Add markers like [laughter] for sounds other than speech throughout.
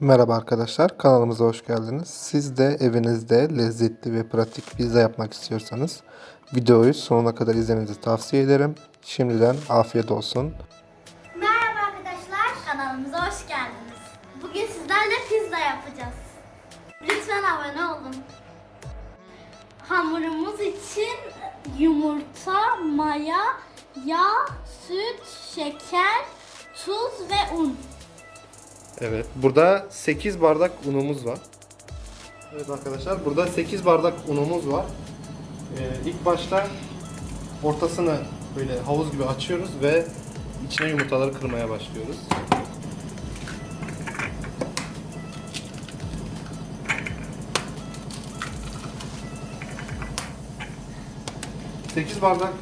Merhaba arkadaşlar, kanalımıza hoş geldiniz. Siz de evinizde lezzetli ve pratik pizza yapmak istiyorsanız videoyu sonuna kadar izlemenizi tavsiye ederim. Şimdiden afiyet olsun. Merhaba arkadaşlar. Kanalımıza hoş geldiniz. Bugün sizlerle pizza yapacağız. Lütfen abone olun. Hamurumuz için yumurta, maya, yağ, süt, şeker, tuz ve un. Evet, burada 8 bardak unumuz var. Evet arkadaşlar, burada 8 bardak unumuz var. Ee, ilk başta ortasını böyle havuz gibi açıyoruz ve içine yumurtaları kırmaya başlıyoruz. Sekiz bardak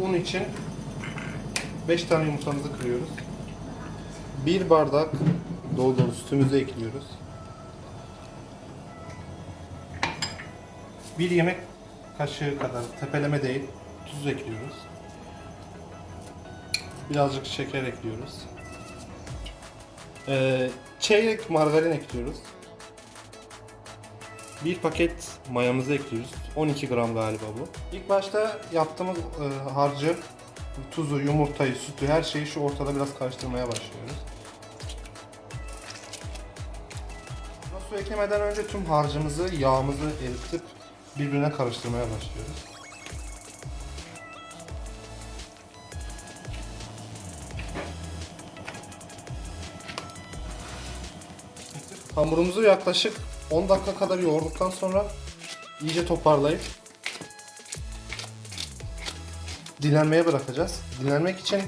un için 5 tane yumurtamızı kırıyoruz. Bir bardak dolu dolu sütümüzü ekliyoruz. Bir yemek kaşığı kadar tepeleme değil tuz ekliyoruz. Birazcık şeker ekliyoruz. Ee, çeyrek margarin ekliyoruz. Bir paket mayamızı ekliyoruz. 12 gram galiba bu. İlk başta yaptığımız e, harcı, tuzu, yumurtayı, sütü her şeyi şu ortada biraz karıştırmaya başlıyoruz. Su eklemeden önce tüm harcımızı, yağımızı eritip birbirine karıştırmaya başlıyoruz. Hamurumuzu yaklaşık 10 dakika kadar yoğurduktan sonra iyice toparlayıp dinlenmeye bırakacağız. Dinlenmek için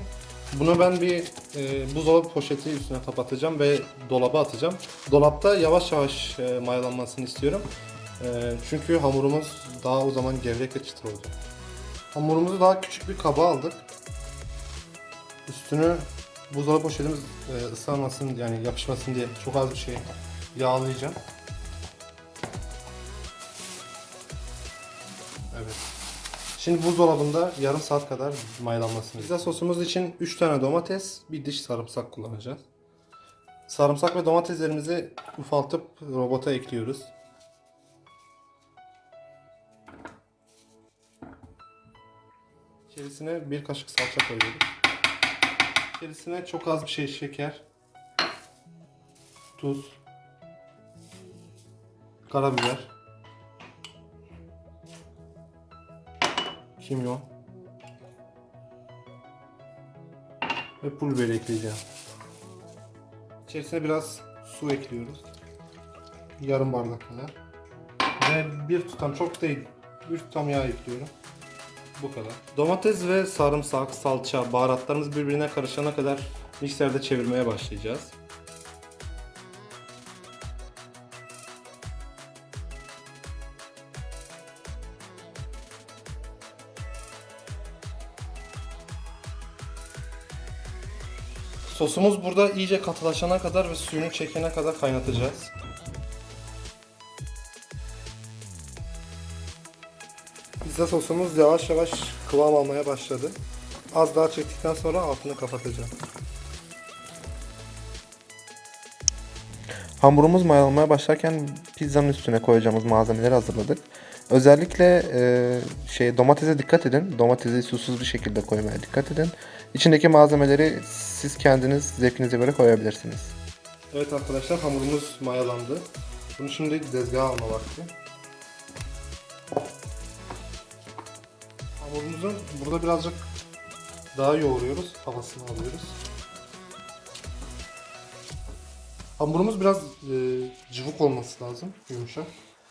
bunu ben bir e, buzdolabı poşeti üstüne kapatacağım ve dolaba atacağım. Dolapta yavaş yavaş e, mayalanmasını istiyorum. E, çünkü hamurumuz daha o zaman gevrek ve çıtır olacak. Hamurumuzu daha küçük bir kaba aldık. Üstünü buzdolabı poşetimiz e, ıslanmasın yani yapışmasın diye çok az bir şey yağlayacağım. Şimdi buzdolabında yarım saat kadar mayalanmasını. Pizza sosumuz için 3 tane domates, bir diş sarımsak kullanacağız. Sarımsak ve domateslerimizi ufaltıp robota ekliyoruz. İçerisine bir kaşık salça koyuyoruz. İçerisine çok az bir şey şeker, tuz, karabiber, kimyon ve pul biberi ekleyeceğim. İçerisine biraz su ekliyoruz. Yarım bardak kadar. Ve bir tutam çok değil, bir tutam yağ ekliyorum. Bu kadar. Domates ve sarımsak, salça, baharatlarımız birbirine karışana kadar mikserde çevirmeye başlayacağız. Sosumuz burada iyice katılaşana kadar ve suyunu çekene kadar kaynatacağız. Pizza sosumuz yavaş yavaş kıvam almaya başladı. Az daha çektikten sonra altını kapatacağım. Hamurumuz mayalanmaya başlarken pizzanın üstüne koyacağımız malzemeleri hazırladık. Özellikle e, şey domatese dikkat edin. Domatesi susuz bir şekilde koymaya dikkat edin. İçindeki malzemeleri siz kendiniz zevkinize göre koyabilirsiniz. Evet arkadaşlar hamurumuz mayalandı. Bunu şimdi tezgaha alma vakti. Hamurumuzu burada birazcık daha yoğuruyoruz. Havasını alıyoruz. Hamurumuz biraz e, cıvık olması lazım. Yumuşak.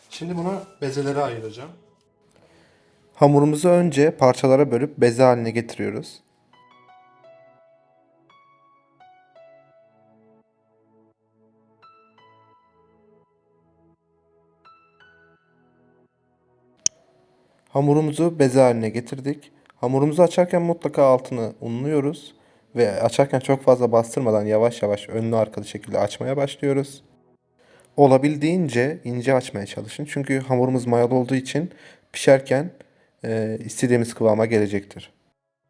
Şimdi bunu bezelere ayıracağım. Hamurumuzu önce parçalara bölüp beze haline getiriyoruz. Hamurumuzu beze haline getirdik. Hamurumuzu açarken mutlaka altını unluyoruz ve açarken çok fazla bastırmadan yavaş yavaş önlü arkalı şekilde açmaya başlıyoruz. Olabildiğince ince açmaya çalışın. Çünkü hamurumuz mayalı olduğu için pişerken e, istediğimiz kıvama gelecektir.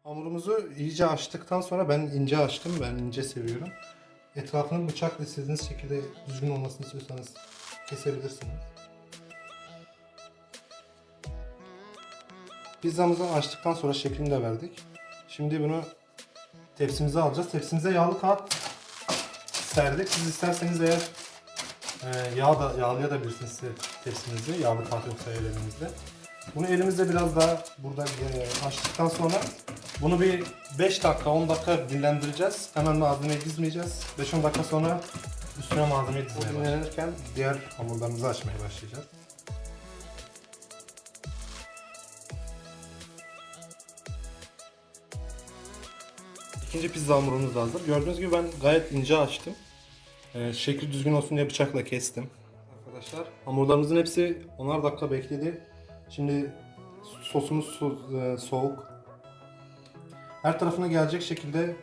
Hamurumuzu iyice açtıktan sonra ben ince açtım. Ben ince seviyorum. Etrafını bıçakla istediğiniz şekilde düzgün olmasını istiyorsanız kesebilirsiniz. Pizzamızı açtıktan sonra şeklini de verdik. Şimdi bunu tepsimize alacağız. Tepsimize yağlı kağıt serdik. Siz isterseniz eğer e, yağ da yağlayabilirsiniz size tepsinizi. Yağlı kağıt yoksa el elinizde. Bunu elimizde biraz daha burada e, açtıktan sonra bunu bir 5 dakika 10 dakika dinlendireceğiz. Hemen malzemeyi dizmeyeceğiz. 5-10 dakika sonra üstüne malzemeyi dizmeye başlayacağız. Dinlenirken diğer hamurlarımızı açmaya başlayacağız. İkinci pizza hamurumuz da hazır. Gördüğünüz gibi ben gayet ince açtım. Ee, şekli düzgün olsun diye bıçakla kestim. Arkadaşlar hamurlarımızın hepsi 10'ar dakika bekledi. Şimdi sosumuz so- e, soğuk. Her tarafına gelecek şekilde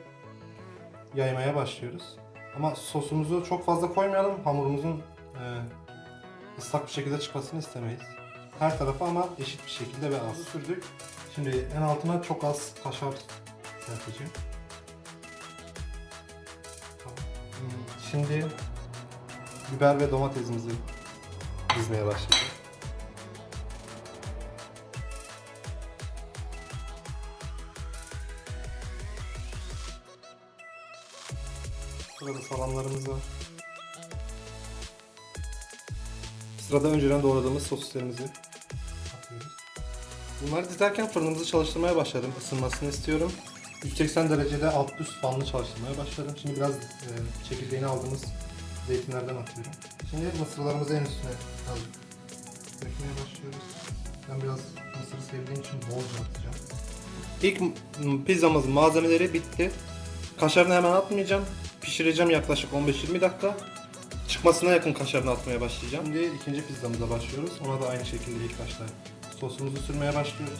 yaymaya başlıyoruz. Ama sosumuzu çok fazla koymayalım. Hamurumuzun e, ıslak bir şekilde çıkmasını istemeyiz. Her tarafa ama eşit bir şekilde ve az sürdük. Şimdi en altına çok az kaşar serpeceğim. Şimdi biber ve domatesimizi dizmeye başlayacağız. Sırada salamlarımız var. Sırada önceden doğradığımız sosislerimizi atıyoruz. Bunları dizerken fırınımızı çalıştırmaya başladım. Isınmasını istiyorum. 180 derecede alt üst fanlı çalıştırmaya başladım. Şimdi biraz e, çekirdeğini aldığımız zeytinlerden atıyorum. Şimdi mısırlarımızı en üstüne azıcık dökmeye başlıyoruz. Ben biraz mısırı sevdiğim için bolca atacağım. İlk pizzamızın malzemeleri bitti. Kaşarını hemen atmayacağım. Pişireceğim yaklaşık 15-20 dakika. Çıkmasına yakın kaşarını atmaya başlayacağım. Şimdi ikinci pizzamıza başlıyoruz. Ona da aynı şekilde ilk başta sosumuzu sürmeye başlıyoruz.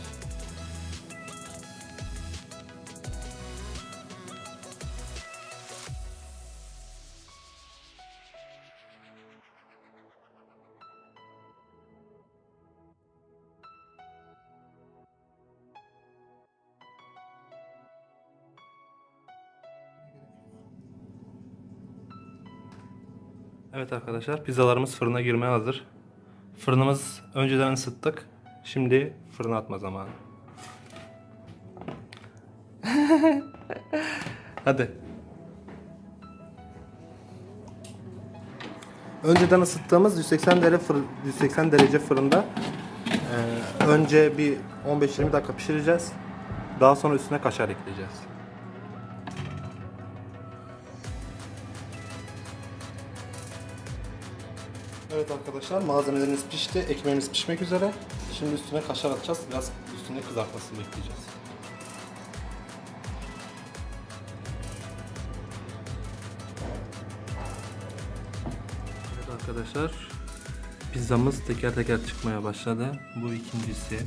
Evet arkadaşlar pizzalarımız fırına girmeye hazır. Fırınımız önceden ısıttık. Şimdi fırına atma zamanı. [laughs] Hadi. Önceden ısıttığımız 180 derece fır, 180 derece fırında eee, önce bir 15-20 dakika pişireceğiz. Daha sonra üstüne kaşar ekleyeceğiz. Evet arkadaşlar malzemelerimiz pişti. Ekmeğimiz pişmek üzere. Şimdi üstüne kaşar atacağız. Biraz üstüne kızartmasını bekleyeceğiz. Evet arkadaşlar pizzamız teker teker çıkmaya başladı. Bu ikincisi.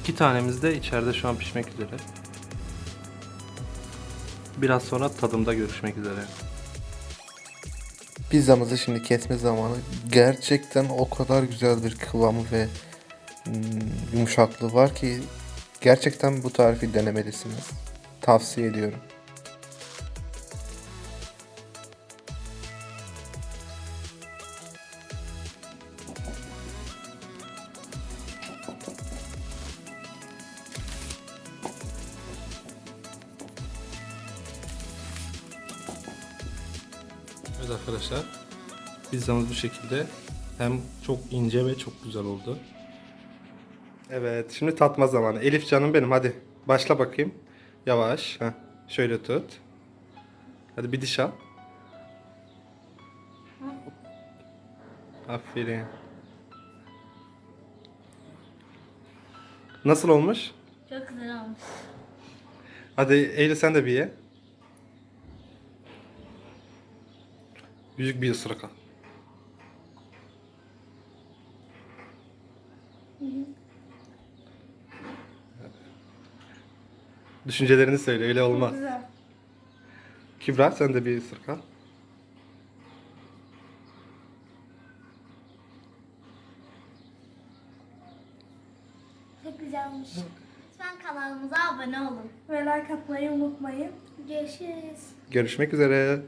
İki tanemiz de içeride şu an pişmek üzere. Biraz sonra tadımda görüşmek üzere. Pizzamızı şimdi kesme zamanı. Gerçekten o kadar güzel bir kıvamı ve yumuşaklığı var ki gerçekten bu tarifi denemelisiniz. Tavsiye ediyorum. Evet arkadaşlar. Pizzamız bu şekilde. Hem çok ince ve çok güzel oldu. Evet şimdi tatma zamanı. Elif canım benim hadi. Başla bakayım. Yavaş. Heh. Şöyle tut. Hadi bir diş al. Aferin. Nasıl olmuş? Çok güzel olmuş. Hadi Eylül sen de bir ye. Büyük bir ısırık al. Düşüncelerini söyle öyle olmaz. Güzel. Kübra sen de bir ısırık al. Çok güzel olmuş. Lütfen kanalımıza abone olun. Ve like atmayı unutmayın. Görüşürüz. Görüşmek üzere.